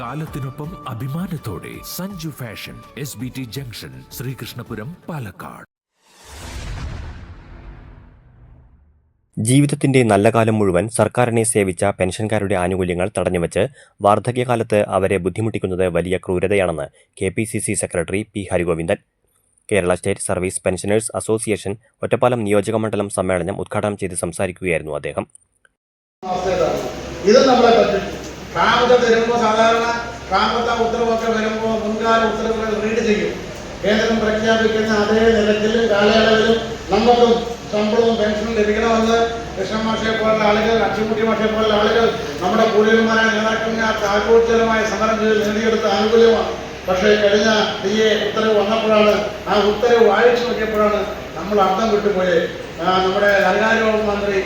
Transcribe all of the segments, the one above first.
കാലത്തിനൊപ്പം അഭിമാനത്തോടെ Sanju fashion S B T junction Sreekrishnapuram Palakkad. ജീവിതത്തിന്റെ നല്ല കാലം മുഴുവൻ സർക്കാരിനെ സേവിച്ച പെൻഷൻകാരുടെ ആനുകൂല്യങ്ങൾ തടഞ്ഞുവച്ച് വാർദ്ധക്യകാലത്ത് അവരെ ബുദ്ധിമുട്ടിക്കുന്നത് വലിയ ക്രൂരതയാണെന്ന് K P C C secretary P Harigovindan. Kerala state service pensioners association Ottapalam നിയോജകമണ്ഡലം സമ്മേളനം ഉദ്ഘാടനം ചെയ്ത് സംസാരിക്കുകയായിരുന്നു അദ്ദേഹം. ഇത് നമ്മളെ പറ്റും ക്ഷാമത്തെ വരുമ്പോൾ സാധാരണ ക്ഷാമത്തെ ഉത്തരവൊക്കെ വരുമ്പോൾ മുൻകാല ഉത്തരവുകൾ റീഡ് ചെയ്യും. കേന്ദ്രം പ്രഖ്യാപിക്കുന്ന അതേ നിരക്കിൽ കാലയളവിലും നമുക്കും ശമ്പളവും പെൻഷനും ലഭിക്കണമെന്ന് കൃഷ്ണ മാഷയെ പോലുള്ള ആളുകൾ അച്ചുകുട്ടി മാഷയെ പോലുള്ള ആളുകൾ നമ്മുടെ കൂടുതലുമാരായ ആ താൽപോർജനമായ സമരം ചെയ്ത് നേടിയെടുത്ത ആനുകൂല്യമാണ്. പക്ഷേ കഴിഞ്ഞ ഡി എ ഉത്തരവ് വന്നപ്പോഴാണ് ആ ഉത്തരവ് വായിച്ചു നോക്കിയപ്പോഴാണ് നമ്മൾ അർത്ഥം വിട്ടുപോയത്. നമ്മുടെ ധനകാര്യ വകുപ്പ് മന്ത്രി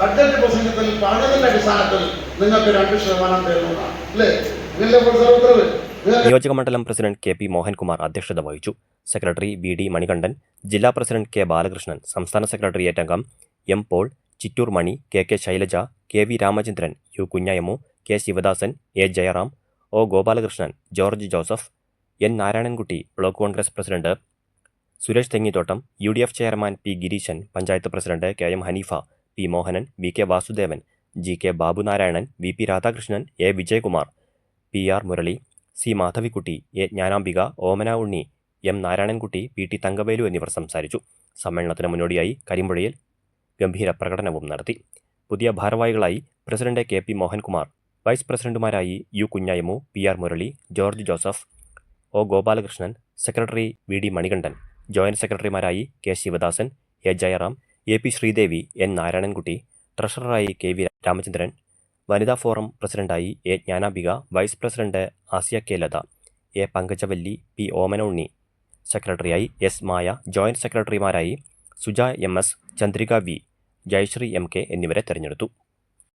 ബഡ്ജറ്റ് പ്രസംഗത്തിൽ പറഞ്ഞതിന്റെ അടിസ്ഥാനത്തിൽ നിങ്ങൾക്ക് രണ്ട് ശതമാനം തരുന്നതാണ്. അല്ലേ? ഉത്തരവ് നിയോജക മണ്ഡലം പ്രസിഡന്റ് കെ പി മോഹൻകുമാർ അധ്യക്ഷത വഹിച്ചു. സെക്രട്ടറി വി ഡി മണികണ്ഠൻ ജില്ലാ പ്രസിഡന്റ് കെ ബാലകൃഷ്ണൻ സംസ്ഥാന സെക്രട്ടേറിയറ്റ് അംഗം M Paul Chittur Mani K K Shailaja K V Ramachandran U Kunhayamu K Sivadasan A Jayaram O Gopalakrishnan George Joseph N Narayanankutty block Congress president Suresh Thengithottam U D F chairman P Gireesan panchayat president K M Hanifa P Mohanan V K Vasudevan G K Babunarayanan V P Radhakrishnan A Vijayakumar P R Murali C Madhavikutty A Jnanambika Omana Unni M Narayanankutty P T Thangavelu എന്നിവർ സംസാരിച്ചു. സമ്മേളനത്തിന് മുന്നോടിയായി കരിമ്പുഴയിൽ ഗംഭീര പ്രകടനവും നടത്തി. പുതിയ ഭാരവാഹികളായി president K P Mohankumar vice പ്രസിഡന്റുമാരായി U Kunhaymu P R Murali George Joseph O Gopalakrishnan secretary V D Manikandan joint സെക്രട്ടറിമാരായി K Sivadasan A Jayaram A P Sreedevi N Narayanankutty ട്രഷററായി K V Ramachandran വനിതാ ഫോറം പ്രസിഡന്റായി A Jnanambika vice president Asiya K Latha A Pankajavalli P Omana Unni. സെക്രട്ടറിയായി S Maya joint സെക്രട്ടറിമാരായി Suja M S Chandrika V Jayasree M K എന്നിവരെ തെരഞ്ഞെടുത്തു.